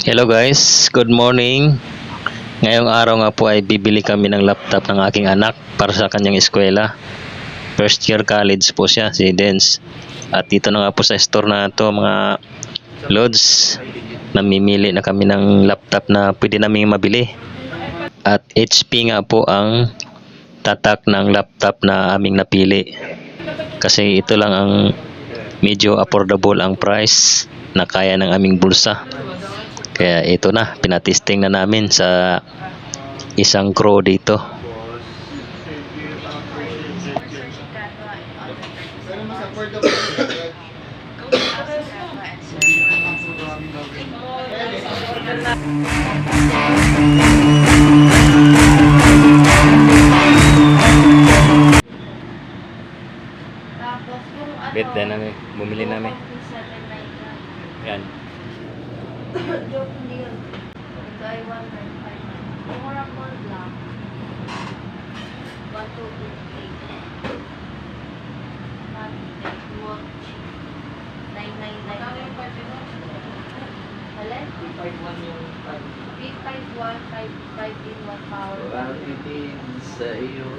Hello guys, good morning. Ngayong araw nga po ay bibili kami ng laptop ng aking anak para sa kanyang eskwela. First year college po siya, si Dens. At dito na nga po sa store na to mga loads. Namimili na kami ng laptop na pwede naming mabili. At HP nga po ang tatak ng laptop na aming napili. Kasi ito lang ang medyo affordable ang price na kaya ng aming bulsa. Kaya ito na, pinatesting na namin sa isang crow dito. Bet na namin, bumili namin. 799 Yan. Joke deal. Ito ay 1959. Yung Oracle Black. 1258. Watch. 999. Alin? 851, 5 in 1 power. sa iyo.